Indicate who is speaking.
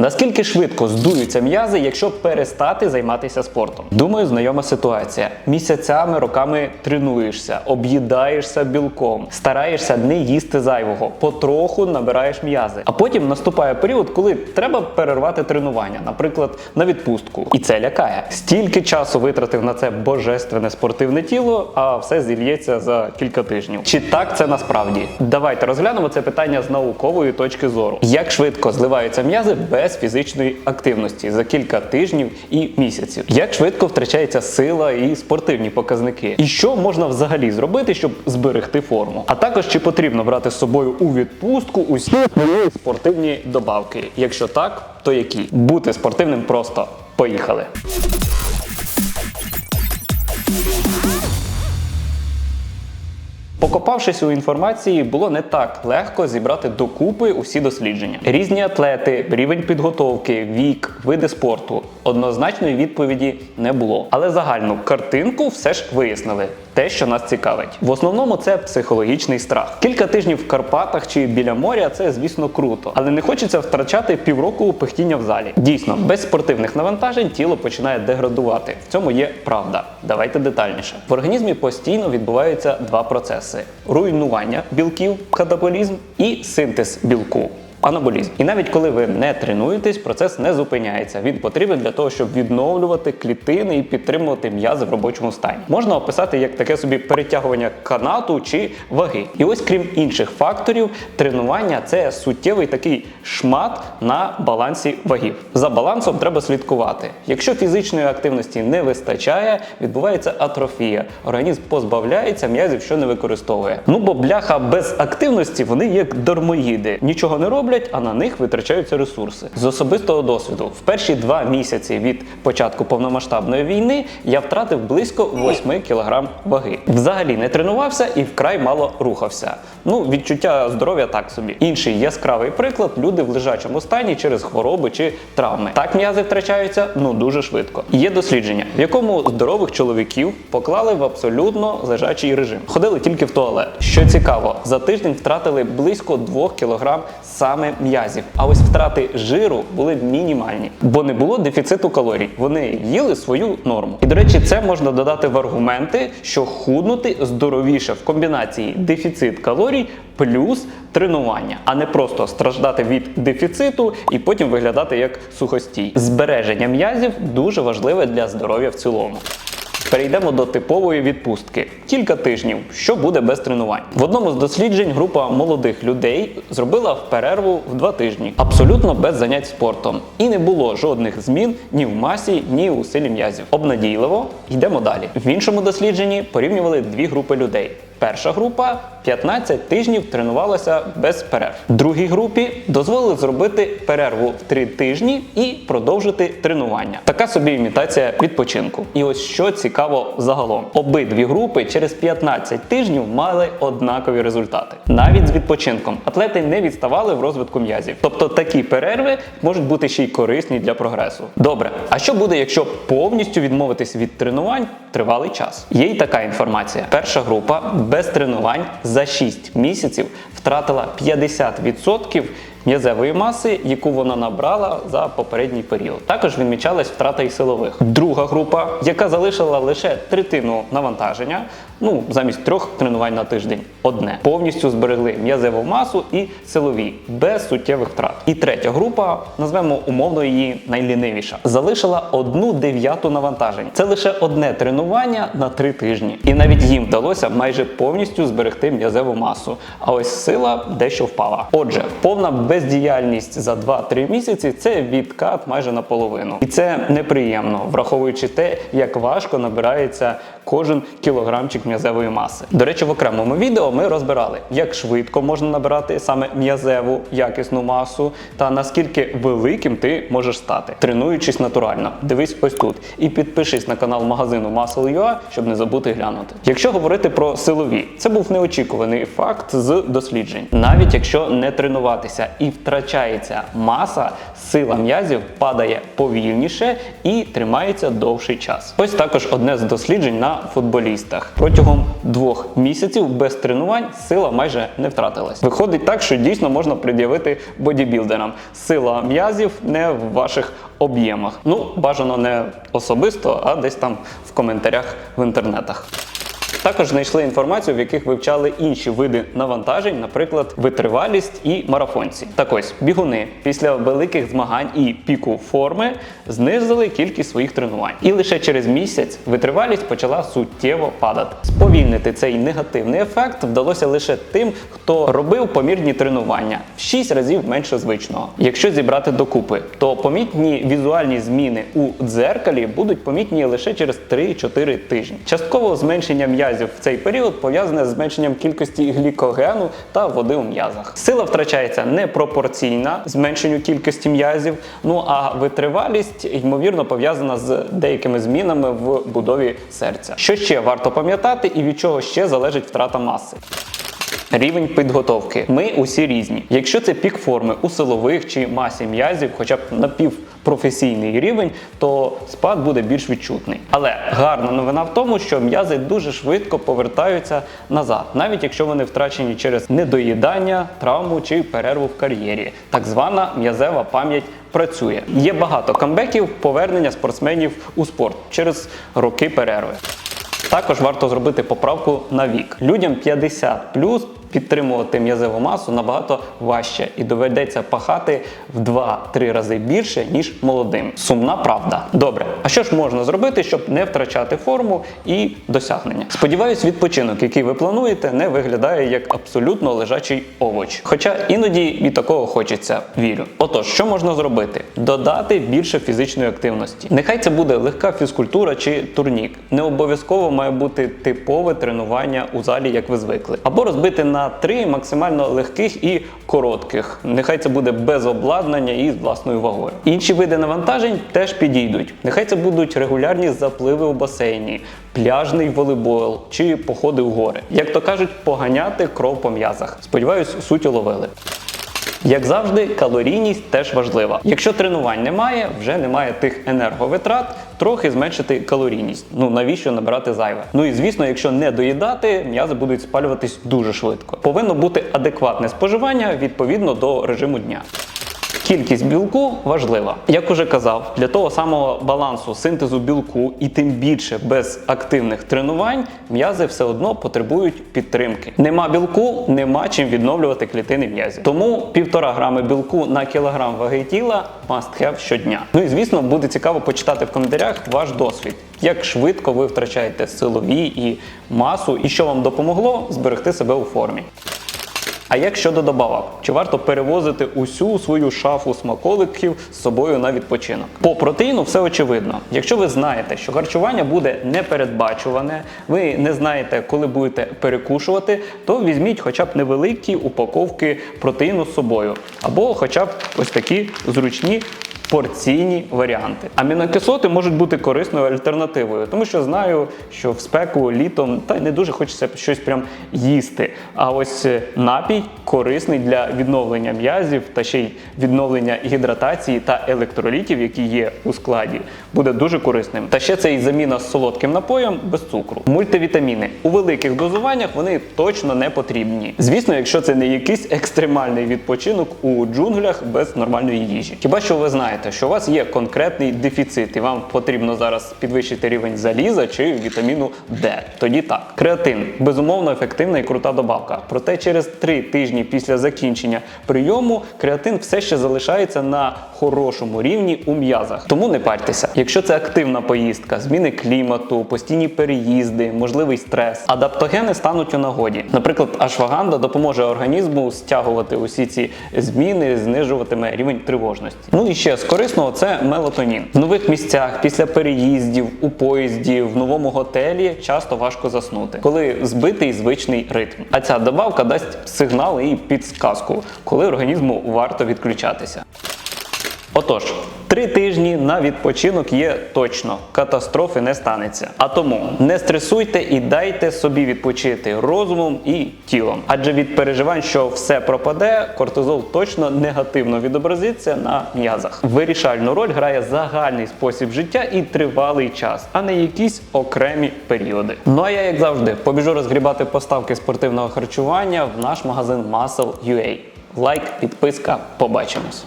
Speaker 1: Наскільки швидко здуються м'язи, якщо перестати займатися спортом? Думаю, знайома ситуація. Місяцями, роками тренуєшся, об'їдаєшся білком, стараєшся не їсти зайвого, потроху набираєш м'язи. А потім наступає період, коли треба перервати тренування, наприклад, на відпустку. І це лякає. Стільки часу витратив на це божественне спортивне тіло, а все зільється за кілька тижнів. Чи так це насправді? Давайте розглянемо це питання з наукової точки зору. Як швидко зливаються м'язи без фізичної активності за кілька тижнів і місяців? Як швидко втрачається сила і спортивні показники? І що можна взагалі зробити, щоб зберегти форму? А також чи потрібно брати з собою у відпустку усі свої спортивні добавки? Якщо так, то які? Бути спортивним просто поїхали. Покопавшись у інформації, було не так легко зібрати докупи усі дослідження. Різні атлети, рівень підготовки, вік, види спорту. Однозначної відповіді не було. Але загальну картинку все ж вияснили. Те, що нас цікавить. В основному це психологічний страх. Кілька тижнів в Карпатах чи біля моря це, звісно, круто, але не хочеться втрачати півроку пихтіння в залі. Дійсно, без спортивних навантажень тіло починає деградувати. В цьому є правда. Давайте детальніше. В організмі постійно відбуваються два процеси: руйнування білків, катаболізм і синтез білку. Анаболізм. І навіть коли ви не тренуєтесь, процес не зупиняється. Він потрібен для того, щоб відновлювати клітини і підтримувати м'язи в робочому стані. Можна описати як таке собі перетягування канату чи ваги. І ось крім інших факторів, тренування це суттєвий такий шмат на балансі вагів. За балансом треба слідкувати. Якщо фізичної активності не вистачає, відбувається атрофія. Організм позбавляється м'язів, що не використовує. Ну бо бляха без активності вони як дармоїди. Нічого не роблять роблять, а на них витрачаються ресурси. З особистого досвіду, в перші два місяці від початку повномасштабної війни я втратив близько 8 кг ваги. Взагалі не тренувався і вкрай мало рухався. Ну, відчуття здоров'я так собі. Інший яскравий приклад: люди в лежачому стані через хвороби чи травми. Так м'язи втрачаються ну дуже швидко. Є дослідження, в якому здорових чоловіків поклали в абсолютно лежачий режим. Ходили тільки в туалет. Що цікаво, за тиждень втратили близько 2 кг саме м'язів. А ось втрати жиру були мінімальні, бо не було дефіциту калорій. Вони їли свою норму. І до речі, це можна додати в аргументи, що худнути здоровіше в комбінації дефіцит калорій плюс тренування, а не просто страждати від дефіциту і потім виглядати як сухостій. Збереження м'язів дуже важливе для здоров'я в цілому. Перейдемо до типової відпустки. Кілька тижнів, що буде без тренувань. В одному з досліджень група молодих людей зробила перерву в два тижні, абсолютно без занять спортом. І не було жодних змін ні в масі, ні у силі м'язів. Обнадійливо, йдемо далі. В іншому дослідженні порівнювали дві групи людей. Перша група 15 тижнів тренувалася без перерв. Другій групі дозволили зробити перерву в 3 тижні і продовжити тренування. Така собі імітація відпочинку. І ось що цікаво загалом: обидві групи через 15 тижнів мали однакові результати. Навіть з відпочинком атлети не відставали в розвитку м'язів. Тобто такі перерви можуть бути ще й корисні для прогресу. Добре, а що буде, якщо повністю відмовитись від тренувань тривалий час? Є й така інформація. Перша група без тренувань за 6 місяців втратила 50% м'язевої маси, яку вона набрала за попередній період. Також відмічалась втрата і силових. Друга група, яка залишила лише третину навантаження, ну замість трьох тренувань на тиждень, одне повністю зберегли м'язеву масу і силові без суттєвих втрат. І третя група, назвемо умовно її найлінивіша, залишила одну дев'яту навантажень. Це лише одне тренування на три тижні. І навіть їм вдалося майже повністю зберегти м'язеву масу. А ось сила дещо впала. Отже, повна бездіяльність за 2-3 місяці це відкат майже наполовину. І це неприємно, враховуючи те, як важко набирається кожен кілограмчик м'язевої маси. До речі, в окремому відео ми розбирали, як швидко можна набирати саме м'язеву якісну масу та наскільки великим ти можеш стати, тренуючись натурально. Дивись ось тут. І підпишись на канал магазину Muscle.ua, щоб не забути глянути. Якщо говорити про силові, це був неочікуваний факт з досліджень. Навіть якщо не тренуватися і втрачається маса, сила м'язів падає повільніше і тримається довший час. Ось також одне з досліджень на футболістах. Протягом двох місяців без тренувань сила майже не втратилась. Виходить так, що дійсно можна пред'явити бодібілдерам. Сила м'язів не в ваших об'ємах. Ну, бажано не особисто, а десь там в коментарях в інтернетах. Також знайшли інформацію, в яких вивчали інші види навантажень, наприклад, витривалість і марафонці. Так ось бігуни після великих змагань і піку форми знизили кількість своїх тренувань. І лише через місяць витривалість почала суттєво падати. Сповільнити цей негативний ефект вдалося лише тим, хто робив помірні тренування в 6 разів менше звичного. Якщо зібрати докупи, то помітні візуальні зміни у дзеркалі будуть помітні лише через 3-4 тижні. Частково зменшення в цей період пов'язане з зменшенням кількості глікогену та води у м'язах. Сила втрачається непропорційна зменшенню кількості м'язів. Ну а витривалість ймовірно пов'язана з деякими змінами в будові серця. Що ще варто пам'ятати і від чого ще залежить втрата маси? Рівень підготовки. Ми усі різні. Якщо це пік форми у силових чи масі м'язів, хоча б напівпрофесійний рівень, то спад буде більш відчутний. Але гарна новина в тому, що м'язи дуже швидко повертаються назад, навіть якщо вони втрачені через недоїдання, травму чи перерву в кар'єрі. Так звана м'язева пам'ять працює. Є багато камбеків повернення спортсменів у спорт через роки перерви. Також варто зробити поправку на вік. Людям 50 підтримувати м'язеву масу набагато важче і доведеться пахати в 2-3 рази більше, ніж молодим. Сумна правда. Добре, а що ж можна зробити, щоб не втрачати форму і досягнення? Сподіваюсь, відпочинок, який ви плануєте, не виглядає як абсолютно лежачий овоч. Хоча іноді від такого хочеться, вірю. Отож, що можна зробити? Додати більше фізичної активності. Нехай це буде легка фізкультура чи турнік. Не обов'язково має бути типове тренування у залі, як ви звикли, або розбити на три максимально легких і коротких. Нехай це буде без обладнання і з власною вагою. Інші види навантажень теж підійдуть. Нехай це будуть регулярні запливи у басейні, пляжний волейбол чи походи в гори. Як то кажуть, поганяти кров по м'язах. Сподіваюсь, суть уловили. Як завжди, калорійність теж важлива. Якщо тренувань немає, вже немає тих енерговитрат, трохи зменшити калорійність. Ну навіщо набирати зайве? Ну і звісно, якщо не доїдати, м'язи будуть спалюватись дуже швидко. Повинно бути адекватне споживання відповідно до режиму дня. Кількість білку важлива. Як уже казав, для того самого балансу синтезу білку і тим більше без активних тренувань м'язи все одно потребують підтримки. Нема білку, нема чим відновлювати клітини м'язів. Тому півтора грами білку на кілограм ваги тіла must have щодня. Ну і звісно, буде цікаво почитати в коментарях ваш досвід. Як швидко ви втрачаєте силові і масу, і що вам допомогло зберегти себе у формі. А як щодо добавок? Чи варто перевозити усю свою шафу смаколиків з собою на відпочинок? По протеїну все очевидно. Якщо ви знаєте, що харчування буде непередбачуване, ви не знаєте, коли будете перекушувати, то візьміть хоча б невеликі упаковки протеїну з собою, або хоча б ось такі зручні. Порційні варіанти. Амінокислоти можуть бути корисною альтернативою, тому що знаю, що в спеку літом та й не дуже хочеться щось прям їсти. А ось е, напій корисний для відновлення м'язів та ще й відновлення гідратації та електролітів, які є у складі, буде дуже корисним. Та ще це і заміна з солодким напоєм без цукру. Мультивітаміни у великих дозуваннях вони точно не потрібні. Звісно, якщо це не якийсь екстремальний відпочинок у джунглях без нормальної їжі. Хіба що ви знаєте? Що у вас є конкретний дефіцит, і вам потрібно зараз підвищити рівень заліза чи вітаміну Д. Тоді так. Креатин безумовно ефективна і крута добавка. Проте через 3 тижні після закінчення прийому креатин все ще залишається на хорошому рівні у м'язах. Тому не парьтеся. Якщо це активна поїздка, зміни клімату, постійні переїзди, можливий стрес, адаптогени стануть у нагоді. Наприклад, ашваганда допоможе організму стягувати усі ці зміни, знижуватиме рівень тривожності. Ну і ще з корисного це мелатонін. В нових місцях, після переїздів, у поїзді, в новому готелі часто важко заснути, коли збитий звичний ритм. А ця добавка дасть сигнал і підсказку, коли організму варто відключатися. Отож, три тижні на відпочинок є точно, катастрофи не станеться. А тому не стресуйте і дайте собі відпочити розумом і тілом. Адже від переживань, що все пропаде, кортизол точно негативно відобразиться на м'язах. Вирішальну роль грає загальний спосіб життя і тривалий час, а не якісь окремі періоди. Ну а я, як завжди, побіжу розгрібати поставки спортивного харчування в наш магазин Muscle.ua. Лайк, підписка, побачимось.